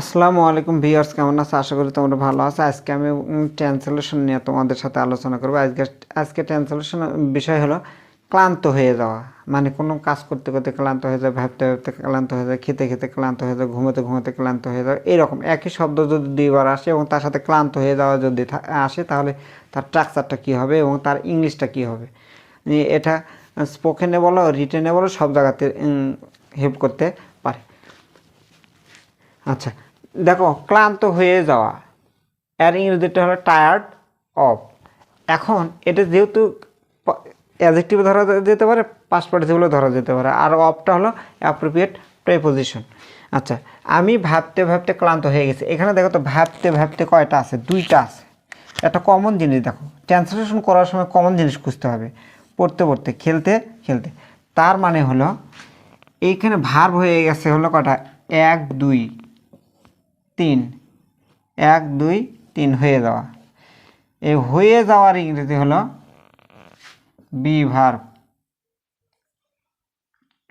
আসসালামু আলাইকুম ভিউয়ার্স, কেমন আছো? আশা করি তোমরা ভালো আছো। আজকে আমি ট্রান্সলেশন নিয়ে তোমাদের সাথে আলোচনা করব। আজকে আজকে ট্রান্সলেশন বিষয় হলো ক্লান্ত হয়ে যাওয়া। মানে কোনো কাজ করতে করতে ক্লান্ত হয়ে যায়, ভাবতে ভাবতে ক্লান্ত হয়ে যায়, খেতে খেতে ক্লান্ত হয়ে যায়, ঘুমোতে ঘুমোতে ক্লান্ত হয়ে যায়, এরকম। একই শব্দ যদি দুইবার আসে এবং তার সাথে ক্লান্ত হয়ে যাওয়া যদি আসে, তাহলে তার স্ট্রাকচারটা কী হবে এবং তার ইংলিশটা কী হবে? এটা স্পোকেনে বলো রিটেনে বলো, সব জায়গাতে হেল্প করতে আচ্ছা দেখো, ক্লান্ত হয়ে যাওয়া। এর ইংরেজিটা হলো টায়ার্ড অফ এখন এটা যেহেতু অ্যাজেক্টিভ ধরা যেতে পারে পাস্ট পার্টিসিপলে ধরা যেতে পারে। আর অফটা হলো অ্যাপ্রোপ্রিয়েট প্রেপোজিশন আচ্ছা আমি ভাবতে ভাবতে ক্লান্ত হয়ে গেছি। এখানে দেখো তো, ভাবতে ভাবতে কয়টা আছে? দুইটা আছে। একটা কমন জিনিস দেখো। ট্রান্সলেশন করার সময় কমন জিনিস খুঁজতে হবে। পড়তে পড়তে, খেলতে খেলতে। তার মানে হলো, এইখানে ভার্ব হয়ে গেছে হলো কটা? এক, দুই। তিন। এক, দুই, তিন, হয়ে যাওয়া। এই হয়ে যাওয়ার ইংরেজি হলো বি ভার্ব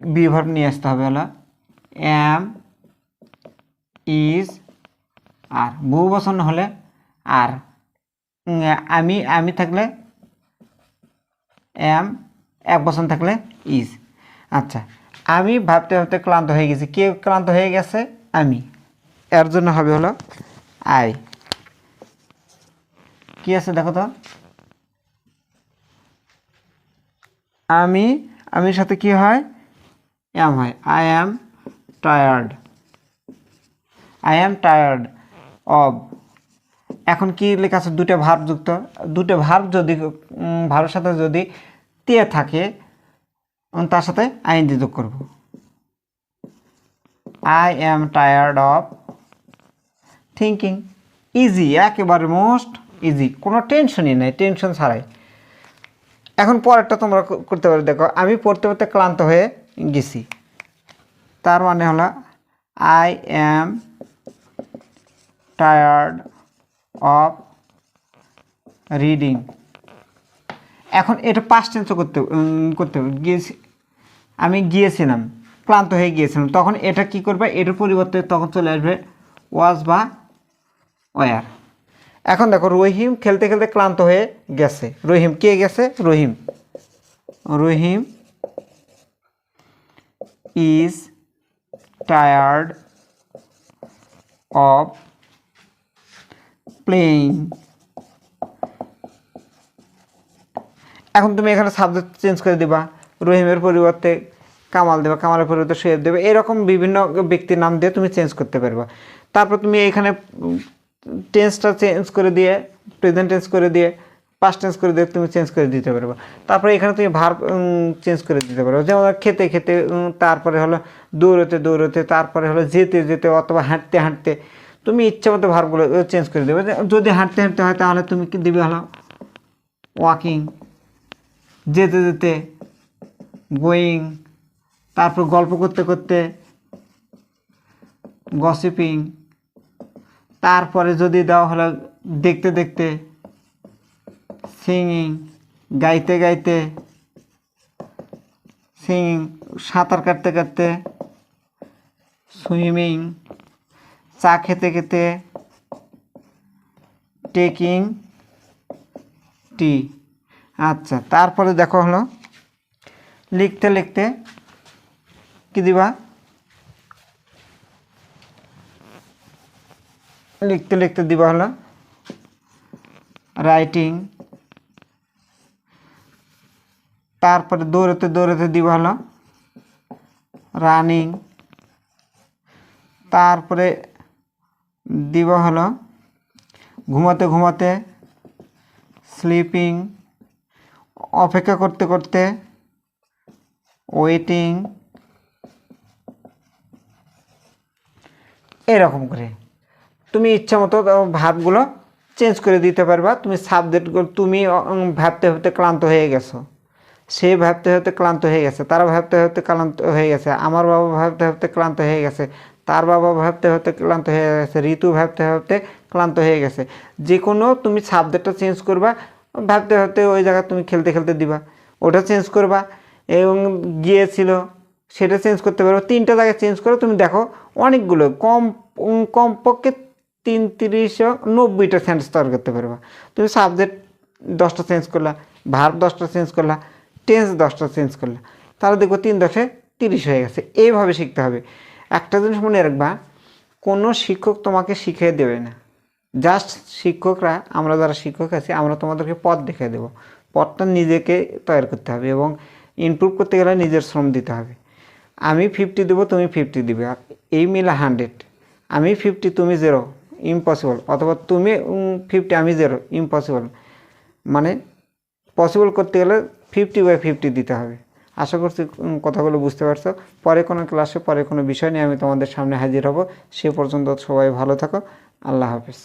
বি ভার্ব নিয়ে আসতে হবে হলো এম, ইজ, আর বহু বচন হলে আর। আমি আমি থাকলে এম, এক বচন থাকলে ইজ। আচ্ছা আমি ভাবতে ভাবতে ক্লান্ত হয়ে গেছি। কে ক্লান্ত হয়ে গেছে? আমি। এর জন্য হবে হলো আই। কি আছে দেখো তো? আমি, আমির সাথে কি হয়? এম হয়। I am tired I am tired of এখন কি লেখা আছে? দুটো ভার্ব যুক্ত। দুটো ভার্ব যদি ভার্বের সাথে যদি তে থাকে তার সাথে আইএনজি যোগ করব। I am tired of thinking easy একেবারে মোস্ট ইজি কোনো টেনশনই নেই টেনশন ছাড়াই। এখন পরেরটা তোমরা করতে পারো, দেখো, আমি পড়তে পড়তে ক্লান্ত হয়ে গেছি। তার মানে হলো I am tired of reading এখন এটা পাস্ট টেন্সও করতে করতে হবে। গিয়েছি আমি গিয়েছিলাম, ক্লান্ত হয়ে গিয়েছিলাম। তখন এটা কি করবে? এটার পরিবর্তে তখন চলে আসবে ওয়াজ বা ওয়ার। এখন দেখো রহিম খেলতে খেলতে ক্লান্ত হয়ে গেছে। রহিম কে গেছে? Rahim. Rahim is tired of playing এখন তুমি এখানে সাবজেক্ট চেঞ্জ করে দিবা। রহিমের পরিবর্তে কামাল দেবা, কামালের পরিবর্তে সোয়েব দেবে। এরকম বিভিন্ন ব্যক্তির নাম দিয়ে তুমি চেঞ্জ করতে পারবা। তারপর তুমি এখানে টেন্সটা চেঞ্জ করে দিয়ে প্রেজেন্ট টেন্স করে দিয়ে পাস্ট টেন্স করে দিয়ে তুমি চেঞ্জ করে দিতে পারবে। তারপরে এখানে তুমি ভার চেঞ্জ করে দিতে পারবে। যেমন খেতে খেতে তারপরে হলো দৌড়তে দৌড়তে, তারপরে হলো যেতে যেতে অথবা হাঁটতে হাঁটতে, তুমি ইচ্ছা মতো ভার্বগুলো চেঞ্জ করে দেবে। যদি হাঁটতে হাঁটতে হয় তাহলে তুমি কি দিবে হলো? ওয়াকিং যেতে যেতে গোয়িং তারপর গল্প করতে করতে গসিপিং তারপরে যদি দেওয়া হলো দেখতে দেখতে সিঙ্গিং গাইতে গাইতে সিঙ্গিং সাঁতার কাটতে কাটতে সুইমিং চা খেতে খেতে টেকিং টি আচ্ছা তারপরে দেখো হলো, লিখতে লিখতে কি দিবা? লিখতে লিখতে দিবা হলো। রাইটিং তারপরে দৌড়াতে দৌড়াতে দিবা হলো। রানিং তারপরে দিবা হলো। ঘুমাতে ঘুমাতে স্লিপিং অপেক্ষা করতে করতে ওয়েটিং এরকম করে। তুমি ইচ্ছা মতো ভাবগুলো চেঞ্জ করে দিতে পারবা। তুমি সাবজেক্টগুলো তুমি ভাবতে ভাবতে ক্লান্ত হয়ে গেছো। সে ভাবতে ভাবতে ক্লান্ত হয়ে গেছে তারা ভাবতে ভাবতে ক্লান্ত হয়ে গেছে, আমার বাবা ভাবতে ভাবতে ক্লান্ত হয়ে গেছে, তার বাবা ভাবতে ভাবতে ক্লান্ত হয়ে গেছে, ঋতু ভাবতে ভাবতে ক্লান্ত হয়ে গেছে। যে কোনো তুমি সাবজেক্টটা চেঞ্জ করবা, ভাবতে ভাবতে ওই জায়গায় তুমি খেলতে খেলতে দিবা। ওটা চেঞ্জ করবা, এবং গিয়েছিল, সেটা চেঞ্জ করতে পারো তিনটা জায়গায় চেঞ্জ করে, তুমি দেখো অনেকগুলো, কম কমপক্ষে তিন তিরিশ নব্বইটা সেন্টেন্স তৈরি করতে পারবা। তুমি সাবজেক্ট দশটা চেঞ্জ করলা ভার্ব দশটা চেঞ্জ করলা টেন্স দশটা চেঞ্জ করলা। তাহলে দেখব তিন দশে তিরিশ হয়ে গেছে। এইভাবে শিখতে হবে। একটা জিনিস মনে রাখবা, কোনো শিক্ষক তোমাকে শিখিয়ে দেবে না। জাস্ট শিক্ষকরা, আমরা যারা শিক্ষক আছি, আমরা তোমাদেরকে পথ দেখিয়ে দেবো। পথটা নিজেকে তৈরি করতে হবে এবং ইমপ্রুভ করতে গেলে নিজের শ্রম দিতে হবে। আমি ফিফটি দেবো, তুমি ফিফটি দিবে। এই মিলা হান্ড্রেড আমি ফিফটি তুমি জিরো ইম্পসিবল অথবা তুমি ফিফটি আমি জিরো ইম্পসিবল মানে পসিবল করতে গেলে ফিফটি বাই ফিফটি দিতে হবে। আশা করছি কথাগুলো বুঝতে পারছ। পরে কোনো ক্লাসে পরে কোনো বিষয় নিয়ে আমি তোমাদের সামনে হাজির হব। সে পর্যন্ত সবাই ভালো থাকো। আল্লাহ হাফিজ।